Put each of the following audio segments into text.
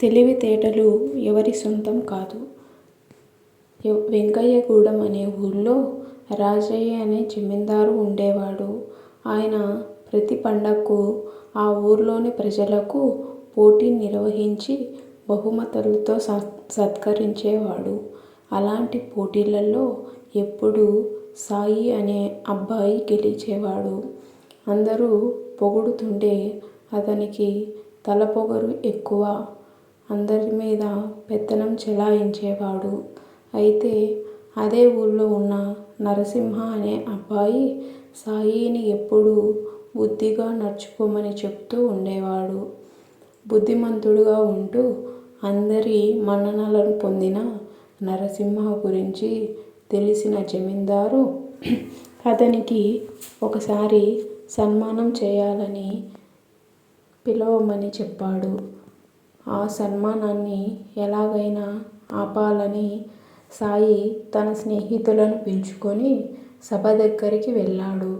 తెలివితేటలు ఎవరి సొంతం కాదు. వెంకయ్యగూడెం అనే ఊళ్ళో రాజయ్య అనే జమీందారు ఉండేవాడు. ఆయన ప్రతి పండగకు ఆ ఊర్లోని ప్రజలకు పోటీ నిర్వహించి బహుమతులతో సత్కరించేవాడు. అలాంటి పోటీలలో ఎప్పుడూ సాయి అనే అబ్బాయి గెలిచేవాడు. అందరూ పొగుడుతుంటే అతనికి తల పొగరు ఎక్కువ. అందరి మీద పెత్తనం చెలాయించేవాడు. అయితే అదే ఊళ్ళో ఉన్న నరసింహ అనే అబ్బాయి సాయిని ఎప్పుడూ బుద్ధిగా నడుచుకోమని చెప్తూ ఉండేవాడు. బుద్ధిమంతుడుగా ఉంటూ అందరి మన్ననలను పొందిన నరసింహ గురించి తెలిసిన జమీందారు అతనికి ఒకసారి సన్మానం చేయాలని పిలవమని చెప్పాడు. ఆ సన్మానాన్ని ఎలాగైనా ఆపాలని సాయి తన స్నేహితులను పిలుచుకొని సభ దగ్గరికి వెళ్ళాడు.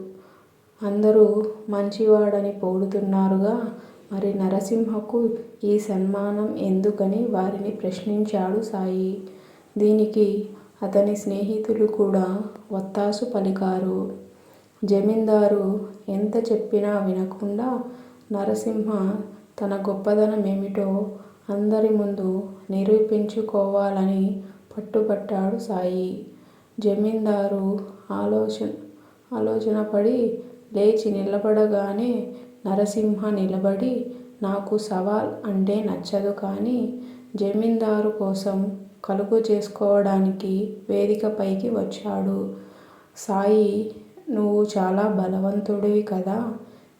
అందరూ మంచివాడని పొగుడుతున్నారుగా మరి నరసింహకు ఈ సన్మానం ఎందుకని వారిని ప్రశ్నించాడు సాయి. దీనికి అతని స్నేహితులు కూడా వత్తాసు పలికారు. జమీందారు ఎంత చెప్పినా వినకుండా నరసింహ తన గొప్పదనం ఏమిటో అందరి ముందు నిరూపించుకోవాలని పట్టుపట్టాడు సాయి. జమీందారు ఆలోచన ఆలోచనపడి లేచి నిలబడగానే నరసింహ నిలబడి నాకు సవాల్ అంటే నచ్చదు కానీ జమీందారు కోసం కలుగజేసుకోవడానికి వేదికపైకి వచ్చాడు. సాయి నువ్వు చాలా బలవంతుడివి కదా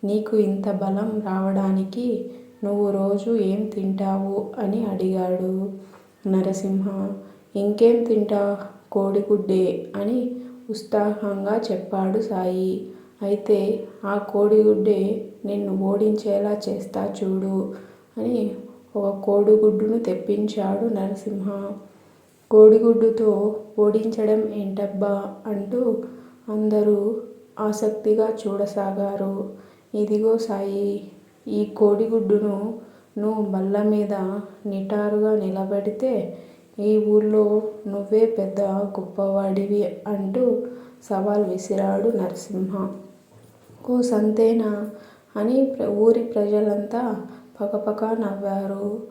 నీకు ఇంత బలం రావడానికి నువ్వు రోజు ఏం తింటావు అని అడిగాడు. నరసింహ ఇంకేం తింటా కోడిగుడ్డే అని ఉత్సాహంగా చెప్పాడు సాయి. అయితే ఆ కోడిగుడ్డే నిన్ను ఓడించేలా చేస్తా చూడు అని ఒక కోడిగుడ్డును తెప్పించాడు నరసింహ. కోడిగుడ్డుతో ఓడించడం ఏంటబ్బా అంటూ అందరూ ఆసక్తిగా చూడసాగారు. ఇదిగో సాయి ఈ కోడిగుడ్డును నువ్వు బల్ల మీద నిటారుగా నిలబెడితే ఈ ఊళ్ళో నువ్వే పెద్ద గొప్పవాడివి అంటూ సవాల్ విసిరాడు నరసింహ. ఓ సంతేనా అని ఊరి ప్రజలంతా పకపక నవ్వారు.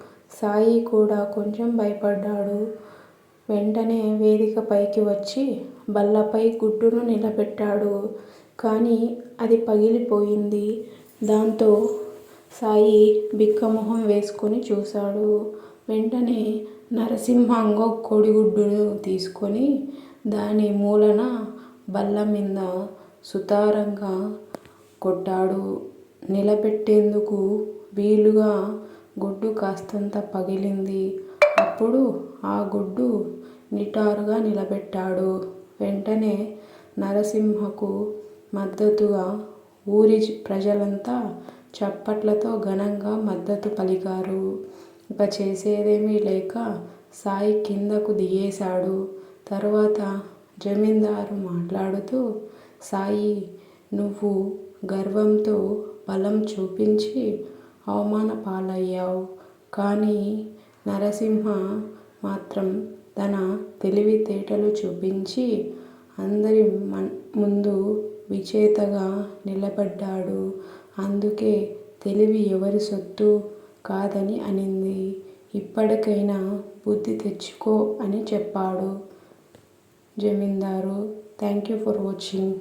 సాయి కూడా కొంచెం భయపడ్డాడు. వెంటనే వేదికపైకి వచ్చి బల్లపై గుడ్డును నిలబెట్టాడు. కానీ అది పగిలిపోయింది. దాంతో సాయి బిక్కమొహం వేసుకొని చూశాడు. వెంటనే నరసింహ ఇంకో కోడిగుడ్డును తీసుకొని దాని మూలన బల్ల మీద సుతారంగా కొట్టాడు. నిలబెట్టేందుకు వీలుగా గుడ్డు కాస్తంత పగిలింది. అప్పుడు ఆ గుడ్డు నిటారుగా నిలబెట్టాడు వెంటనే నరసింహకు మద్దతుగా ఊరి ప్రజలంతా చప్పట్లతో ఘనంగా మద్దతు పలికారు. ఇక చేసేదేమీ లేక సాయి కిందకు దిగేశాడు. తరువాత జమీందారు మాట్లాడుతూ సాయి నువ్వు గర్వంతో బలం చూపించి అవమానపాలయ్యావు. కానీ నరసింహ మాత్రం తన తెలివితేటలు చూపించి అందరి ముందు విజేతగా నిలబడ్డాడు. అందుకే తెలివి ఎవరి సొత్తు కాదని అనింది. ఇప్పటికైనా బుద్ధి తెచ్చుకో అని చెప్పాడు జమీందారు. Thank you for watching